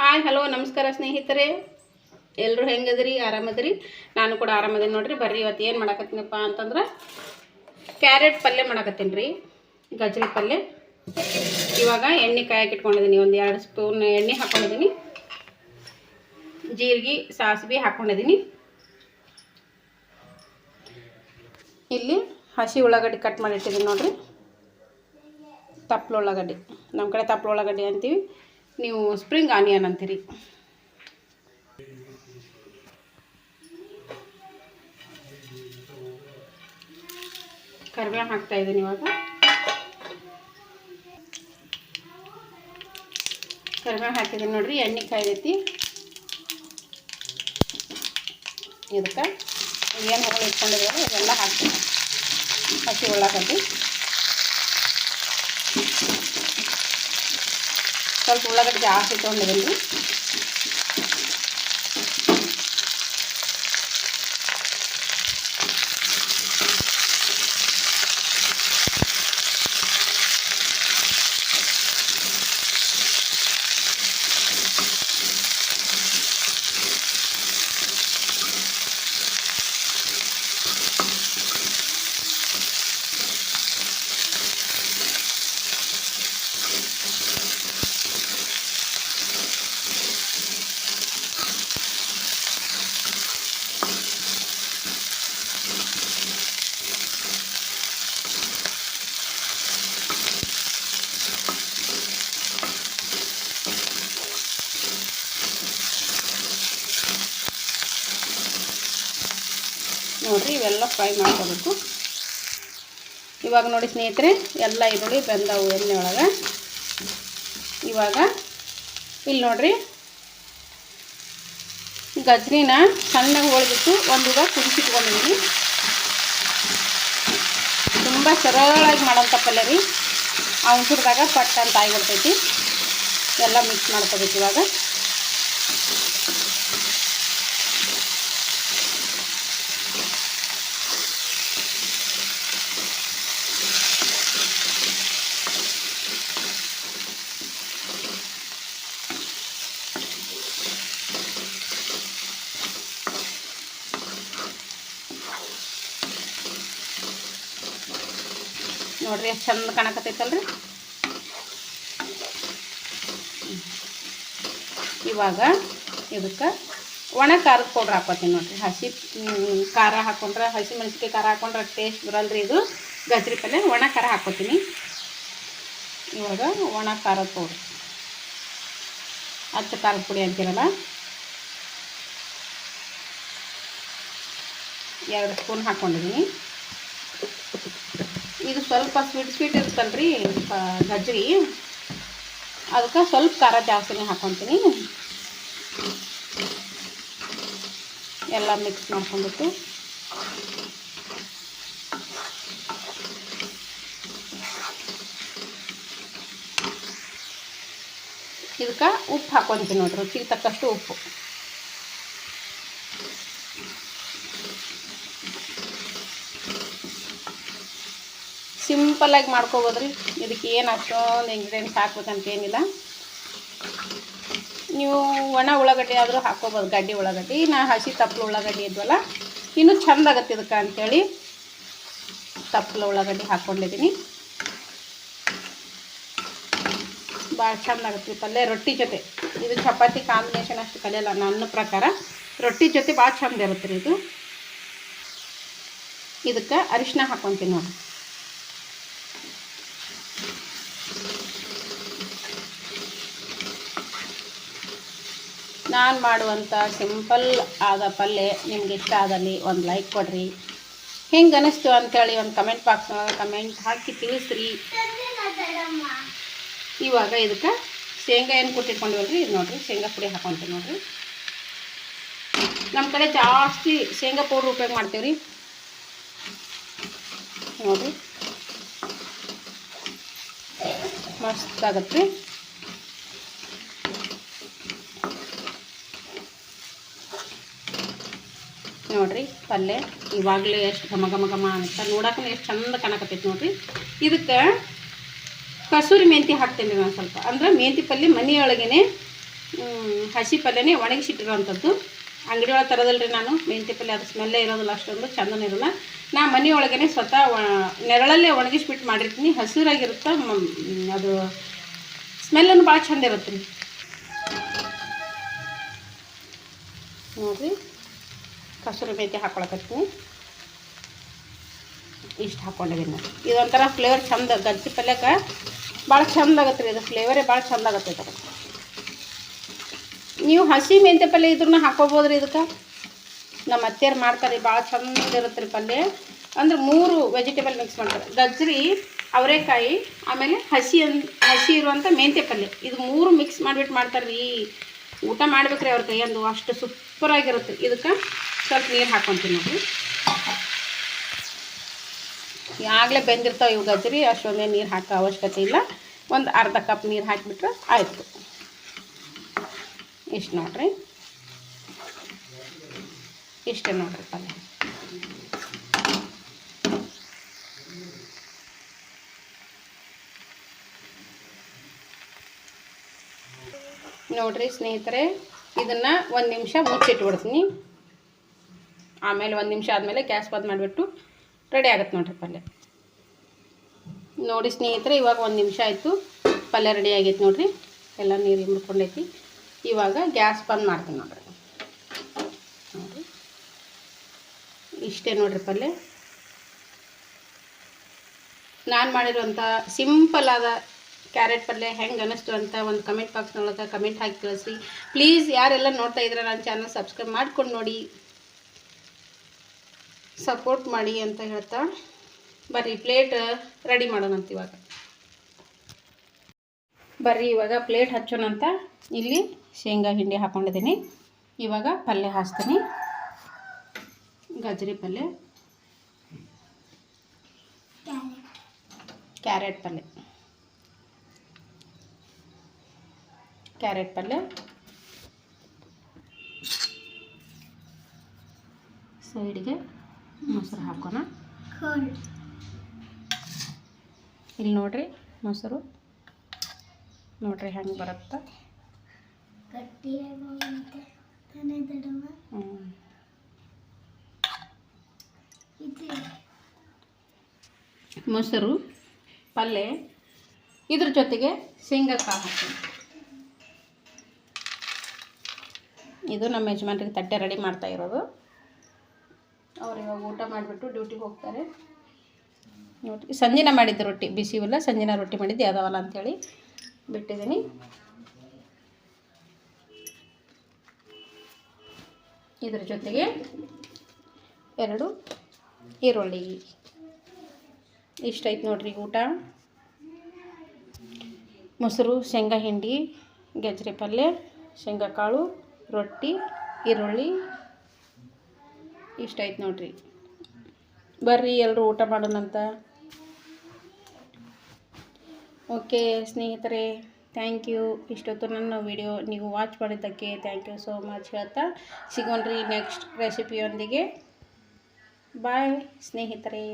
Hi hello ನಮಸ್ಕಾರ ಸ್ನೇಹಿತರೆ. ಎಲ್ಲರೂ ಹೆಂಗದ್ರಿ? ಆರಾಮದ್ರಿ? ನಾನು ಕೂಡ ಆರಾಮದೀನಿ ನೋಡ್ರಿ. ಬರ್ರಿ, ಇವತ್ತು ಏನು ಮಾಡಾಕತ್ತೀನಪ್ಪ ಅಂತಂದ್ರೆ ಕ್ಯಾರೆಟ್ ಪಲ್ಯ ಮಾಡಕತ್ತೀನಿ ರೀ ಗಜ್ರಿ ಪಲ್ಯ. ಇವಾಗ ಎಣ್ಣೆ ಕಾಯಕ್ಕೆ ಇಟ್ಕೊಂಡಿದ್ದೀನಿ ಒಂದು ಎರಡು ಸ್ಪೂನ್ ಎಣ್ಣೆ ಹಾಕ್ಕೊಂಡಿದ್ದೀನಿ ಜೀರಿಗೆ, ಸಾಸಿವೆ ಹಾಕ್ಕೊಂಡಿದ್ದೀನಿ ಇಲ್ಲಿ ಹಸಿ ಉಳ್ಳಾಗಡ್ಡಿ ಕಟ್ ಮಾಡಿಟ್ಟಿದ್ದೀನಿ ನೋಡ್ರಿ. ತಪ್ಪಲು ಉಳ್ಳಾಗಡ್ಡಿ. ನಮ್ಮ ಕಡೆ ತಪ್ಪಲು ಉಳ್ಳಾಗಡ್ಡಿ ಅಂತೀವಿ. ನೀವು ಸ್ಪ್ರಿಂಗ್ ಆನಿಯನ್ ಅಂತೀರಿ. ಕರಿಬೇವು ಹಾಕ್ತಾ ಇದ್ದೀನಿ ಇವಾಗ. ಕರಿಬೇವು ಹಾಕಿದ್ದೀನಿ ನೋಡ್ರಿ, ಎಣ್ಣೆ ಕಾಯ್ದೈತಿ. ಇದಕ್ಕೆ ಏನು ಹೊರಗೆ ಇಟ್ಕೊಂಡಿರೋ ಇದೆಲ್ಲ ಹಾಕ್ತೀನಿ. ಹಸಿ ಉಳ್ಳಾಗಡ್ಡಿ. ಸ್ವಲ್ಪ ಉಳ್ಳಾಗಡ್ಡಿ ಜಾಸ್ತಿ ತೊಗೊಂಡಿದ್ದೀನಿ ಫ್ರೈ ಮಾಡ್ಕೋಬೇಕು. ಇವಾಗ ನೋಡಿ ಸ್ನೇಹಿತರೆ, ಎಲ್ಲ ಈರುಳ್ಳಿ ಬೆಂದವು ಎಣ್ಣೆ ಒಳಗೆ ಇವಾಗ ಇಲ್ಲಿ ನೋಡ್ರಿ ಗಜ್ರಿನ ಸಣ್ಣಗೆ ಹೋಳ್ಬಿಟ್ಟು ಒಂದು ಈಗ ಕುದಿಸಿಟ್ಕೊಂಡಿದ್ದೀನಿ. ತುಂಬ ಸರಳಾಗಿ ಮಾಡೋಂಥ ಪಲ್ಯ ರೀ. ಅವ್ನು ಪಟ್ ಅಂತ ಆಗಿಬಿಡ್ತೈತಿ ಎಲ್ಲ ಮಿಕ್ಸ್ ಮಾಡ್ಕೋಬೇಕು ಇವಾಗ. ನೋಡ್ರಿ ಎಷ್ಟು ಚಂದ ಕಾಣಕತ್ತೈತಲ್ರಿ? ಇವಾಗ ಇದಕ್ಕೆ ಒಣ ಖಾರದ ಪೌಡ್ರ್ ಹಾಕೋತೀನಿ ನೋಡ್ರಿ. ಹಸಿ ಖಾರ ಹಾಕೊಂಡ್ರೆ, ಹಸಿ ಮೆಣಸಿಕಾಯಿ ಖಾರ ಹಾಕೊಂಡ್ರೆ ಟೇಸ್ಟ್ ಬರಲ್ರಿ ಇದು. ಗಜ್ರಿ ಪಲ್ಯ, ಒಣ ಖಾರ ಹಾಕೋತೀನಿ. ಇವಾಗ ಒಣ ಖಾರದ ಪೌಡ್ರ್ ಹತ್ತು ಖಾರದ ಪುಡಿ ಅಂತೀರಲ್ಲ ಎರಡು ಸ್ಪೂನ್ ಹಾಕ್ಕೊಂಡಿದ್ದೀನಿ ಇದು ಸ್ವಲ್ಪ ಸ್ವೀಟ್ ಸ್ವೀಟ್ ಇರುತ್ತಲ್ರಿ ಪ- ಗಜ್ರಿ ಅದಕ್ಕೆ ಸ್ವಲ್ಪ ಖಾರ ಜಾಸ್ತಿನೇ ಹಾಕ್ಕೊತೀನಿ ಎಲ್ಲ ಮಿಕ್ಸ್ ಮಾಡ್ಕೊಂಡ್ಬಿಟ್ಟು. ಇದಕ್ಕೆ ಉಪ್ಪು ಹಾಕ್ಕೊಂತೀನಿ ನೋಡ್ರಿ, ರುಚಿಗೆ ತಕ್ಕಷ್ಟು ಉಪ್ಪು. ಸಿಂಪಲ್ಲಾಗಿ ಮಾಡ್ಕೋಬೋದ್ರಿ. ಇದಕ್ಕೆ ಏನು ಅಷ್ಟೊಂದು ಇಂಗ್ರೀಡಿಯೆಂಟ್ಸ್ ಹಾಕ್ಬೇಕಂತ ಏನಿಲ್ಲ. ನೀವು ಒಣ ಉಳ್ಳಾಗಡ್ಡಿ ಆದರೂ ಹಾಕ್ಕೋಬೋದು, ಗಡ್ಡಿ ಉಳ್ಳಾಗಡ್ಡಿ. ನಾ ಹಸಿ ತಪ್ಪಲು ಉಳ್ಳಾಗಡ್ಡಿ ಇದ್ವಲ್ಲ, ಇನ್ನೂ ಚೆಂದ ಆಗತ್ತೆ ಇದಕ್ಕೆ ಅಂಥೇಳಿ ತಪ್ಪಲು ಉಳ್ಳಾಗಡ್ಡಿ ಹಾಕ್ಕೊಂಡಿದ್ದೀನಿ ಭಾಳ ಚೆಂದ ಆಗುತ್ತೆ ಪಲ್ಯ, ರೊಟ್ಟಿ ಜೊತೆ. ಇದು ಚಪಾತಿ ಕಾಂಬಿನೇಷನ್ ಅಷ್ಟು ಕಲಿಯಲ್ಲ ನನ್ನ ಪ್ರಕಾರ. ರೊಟ್ಟಿ ಜೊತೆ ಭಾಳ ಚಂದ ಇರುತ್ತೆ ರೀ ಇದು. ಇದಕ್ಕೆ ಅರಿಶಿನ ಹಾಕ್ಕೊತೀನಿ ನೋಡಿ ನಾನು ಮಾಡುವಂಥ ಸಿಂಪಲ್ ಆದ ಪಲ್ಯ ನಿಮ್ಗೆ ಇಷ್ಟ ಆದಲ್ಲಿ ಒಂದು ಲೈಕ್ ಕೊಡ್ರಿ. ಹೆಂಗೆ ಅನಿಸ್ತು ಅಂಥೇಳಿ ಒಂದು ಕಮೆಂಟ್ ಬಾಕ್ಸ್ನೊಳಗೆ ಕಮೆಂಟ್ ಹಾಕಿ ತಿಳಿಸ್ರಿ. ಇವಾಗ ಇದಕ್ಕೆ ಶೇಂಗಾ ಏನು ಕೊಟ್ಟಿಟ್ಕೊಂಡಿವಲ್ರಿ ಇದು ನೋಡಿರಿ, ಶೇಂಗಾ ಪುಡಿ ಹಾಕೊತೀವಿ ನೋಡಿರಿ. ನಮ್ಮ ಕಡೆ ಜಾಸ್ತಿ ಶೇಂಗಾ ಪೌಡ್ರ್ ಉಪಯೋಗ ಮಾಡ್ತೀವಿ ರೀ ನೋಡಿರಿ. ಮಸ್ತ್ ಆಗತ್ತೆ ರೀ ನೋಡ್ರಿ ಪಲ್ಯ ಇವಾಗಲೇ ಎಷ್ಟು ಘಮ ಘಮ ಘಮ ಅಂತ ನೋಡಕ್ಕೂ ಎಷ್ಟು ಚಂದ ಕಾಣಕತ್ತೈತಿ ನೋಡ್ರಿ. ಇದಕ್ಕೆ ಕಸೂರಿ ಮೆಂತಿ ಹಾಕ್ತೇನೆ ನಾನು ಸ್ವಲ್ಪ. ಅಂದ್ರೆ ಮೆಂತಿ ಪಲ್ಯ ಮನೆಯೊಳಗೇನೆ ಹಸಿ ಪಲ್ಯನೇ ಒಣಗಿಸಿಟ್ಟಿರೋವಂಥದ್ದು. ಅಂಗಡಿ ಒಳಗೆ ತರೋದಲ್ರಿ ನಾನು. ಮೆಂತಿ ಪಲ್ಯ ಅದು ಸ್ಮೆಲ್ಲೇ ಇರೋದಿಲ್ಲ, ಅಷ್ಟೊಂದು ಚಂದನ ಇರೋಲ್ಲ. ನಾ ಮನೆ ಒಳಗೇ ಸ್ವತಃ ನೆರಳಲ್ಲೇ ಒಣಗಿಸ್ಬಿಟ್ಟು ಮಾಡಿರ್ತೀನಿ. ಹಸಿರಾಗಿರುತ್ತೆ ಅದು ಸ್ಮೆಲ್ಲನ್ನು ಭಾಳ ಚಂದ ಇರುತ್ತೆ ನೋಡಿರಿ. ಕಸೂರಿ ಮೇಥಿ ಹಾಕೊಳಕತ್ತೀನಿ ಇಷ್ಟು ಹಾಕ್ಕೊಂಡಿದ್ದೀನಿ ನಾನು. ಇದೊಂಥರ ಫ್ಲೇವರ್ ಚಂದ ಗಜ್ಜಿ ಪಲ್ಯಕ್ಕೆ ಭಾಳ ಚಂದ ಆಗತ್ತೆ ರೀ ಇದು. ಫ್ಲೇವರೇ ಭಾಳ ಚಂದ ಆಗತ್ತೆ ಇದಕ್ಕೆ ನೀವು ಹಸಿ ಮೆಂತೆ ಪಲ್ಯ ಇದ್ರೂ ಹಾಕೋಬೋದು ರೀ ಇದಕ್ಕೆ. ನಮ್ಮ ಅತ್ತೆಯರು ಮಾಡ್ತಾರೆ ಭಾಳ ಚಂದ ಇರುತ್ತೆ ರೀ ಪಲ್ಯ. ಅಂದ್ರೆ ಮೂರು ವೆಜಿಟೇಬಲ್ ಮಿಕ್ಸ್ ಮಾಡ್ತಾರೆ. ಗಜ್ಜರಿ ಅವರೆಕಾಯಿ, ಆಮೇಲೆ ಹಸಿ ಅನ್, ಹಸಿ ಇರುವಂಥ ಮೆಂತೆ ಪಲ್ಯ. ಇದು ಮೂರು ಮಿಕ್ಸ್ ಮಾಡಿಬಿಟ್ಟು ಮಾಡ್ತಾರೆ ರೀ. ಊಟ ಮಾಡ್ಬೇಕ್ರಿ ಅವ್ರ ಕೈಯಂದು. ಅಷ್ಟು ಸೂಪರಾಗಿರುತ್ತೆ ಇದಕ್ಕೆ ಸ್ವಲ್ಪ ನೀರು ಹಾಕ್ಕೊಂತೀನಿ ನೋಡಿರಿ ಆಗಲೇ ಬೆಂದಿರ್ತಾವೆ ಇವು ಗಜ್ರಿ ಅಷ್ಟೊಂದೇ ನೀರು ಹಾಕೋ ಅವಶ್ಯಕತೆ ಇಲ್ಲ. ಒಂದು ಅರ್ಧ ಕಪ್ ನೀರು ಹಾಕಿಬಿಟ್ರೆ ಆಯಿತು. ಇಷ್ಟು ನೋಡ್ರಿ. ಇಷ್ಟೇ ನೋಡ್ರಿ ಪಲ್ಯ. ನೋಡ್ರಿ ಸ್ನೇಹಿತರೆ, ಇದನ್ನು ಒಂದು ನಿಮಿಷ ಮುಚ್ಚಿಟ್ಬಿಡ್ತೀನಿ. ಆಮೇಲೆ ಒಂದು ನಿಮಿಷ ಆದಮೇಲೆ ಗ್ಯಾಸ್ ಬಂದ್ ಮಾಡಿಬಿಟ್ಟು ರೆಡಿ ಆಗುತ್ತೆ ನೋಡಿರಿ ಪಲ್ಯ. ನೋಡಿ ಸ್ನೇಹಿತರೆ, ಇವಾಗ ಒಂದು ನಿಮಿಷ ಆಯಿತು. ಪಲ್ಯ ರೆಡಿ ಆಗೈತೆ ನೋಡಿರಿ. ಎಲ್ಲ ನೀರು ಮುಡ್ಕೊಂಡೈತಿ ಇವಾಗ ಗ್ಯಾಸ್ ಬಂದ್ ಮಾಡ್ತೀನಿ ನೋಡಿರಿ. ಇಷ್ಟೇ ನೋಡಿರಿ ಪಲ್ಯ. ನಾನು ಮಾಡಿರುವಂಥ ಸಿಂಪಲ್ ಆದ ಕ್ಯಾರೆಟ್ ಪಲ್ಯ ಹೆಂಗೆ ಅನ್ನಿಸ್ತು ಅಂತ ಒಂದು ಕಮೆಂಟ್ ಬಾಕ್ಸ್ನೊಳಗೆ ಕಮೆಂಟ್ ಹಾಕಿ ಕಳಿಸಿ ಪ್ಲೀಸ್ ಯಾರೆಲ್ಲ ನೋಡ್ತಾ ಇದ್ರೆ ನನ್ನ ಚಾನಲ್ ಸಬ್ಸ್ಕ್ರೈಬ್ ಮಾಡ್ಕೊಂಡು ನೋಡಿ. ಸಪೋರ್ಟ್ ಮಾಡಿ ಅಂತ ಹೇಳ್ತಾ ಬರ್ರಿ ಪ್ಲೇಟ್ ರೆಡಿ ಮಾಡೋಣಂತ ಇವಾಗ. ಬರ್ರಿ ಇವಾಗ ಪ್ಲೇಟ್ ಹಚ್ಚೋಣಂತ. ಇಲ್ಲಿ ಶೇಂಗಾ ಹಿಂಡಿ ಹಾಕೊಂಡಿದ್ದೀನಿ. ಇವಾಗ ಪಲ್ಯ ಹಾಸ್ತೀನಿ. ಗಜ್ರಿ ಪಲ್ಯ. ಕ್ಯಾರೆಟ್ ಪಲ್ಯ. ಕ್ಯಾರೆಟ್ ಪಲ್ಯ. ಸೈಡ್ಗೆ ಮೊಸರು ಹಾಕೋಣ. ಇಲ್ಲಿ ನೋಡ್ರಿ ಮೊಸರು. ನೋಡ್ರಿ ಹೆಂಗೆ ಬರುತ್ತೆ. ಮೊಸರು ಪಲ್ಯ ಇದ್ರ ಜೊತೆಗೆ ಶೇಂಗಾಕಾಳು ಹಾಕ್ತೀನಿ ಇದು ನಮ್ಮ ಯಜಮಾನ್ರಿಗೆ ತಟ್ಟೆ ರೆಡಿ ಮಾಡ್ತಾ ಇರೋದು. ಅವ್ರು ಇವಾಗ ಊಟ ಮಾಡಿಬಿಟ್ಟು ಡ್ಯೂಟಿಗೆ ಹೋಗ್ತಾರೆ. ನೋಡಿ ಸಂಜಿನ ಮಾಡಿದ್ದು ರೊಟ್ಟಿ, ಬಿಸಿ ಇಲ್ಲ, ಸಂಜಿನ ರೊಟ್ಟಿ ಮಾಡಿದ್ದು ಯಾವ್ದಾವಲ್ಲ ಅಂಥೇಳಿ ಬಿಟ್ಟಿದ್ದೀನಿ. ಇದ್ರ ಜೊತೆಗೆ ಎರಡು ಈರುಳ್ಳಿ. ಇಷ್ಟೈತೆ ನೋಡ್ರಿ ಊಟ. ಮೊಸರು, ಶೇಂಗಾ ಹಿಂಡಿ, ಗೆಜ್ಜರಿ ಪಲ್ಯ ಶೇಂಗಾ ಕಾಳು ರೊಟ್ಟಿ, ಈರುಳ್ಳಿ. ಇಷ್ಟೈತೆ ನೋಡ್ರಿ. ಬರ್ರಿ ಎಲ್ಲರೂ ಊಟ ಮಾಡೋಣಂತ ಓಕೆ ಸ್ನೇಹಿತರೆ ಥ್ಯಾಂಕ್ ಯು ಇಷ್ಟೊತ್ತು ನನ್ನ ವಿಡಿಯೋ ನೀವು ವಾಚ್ ಮಾಡಿದ್ದಕ್ಕೆ ಥ್ಯಾಂಕ್ ಯು ಸೋ ಮಚ್ ಹೇಳ್ತಾ ಸಿಗೋಣ್ರಿ ನೆಕ್ಸ್ಟ್ ರೆಸಿಪಿಯೊಂದಿಗೆ ಬಾಯ್ ಸ್ನೇಹಿತರೆ.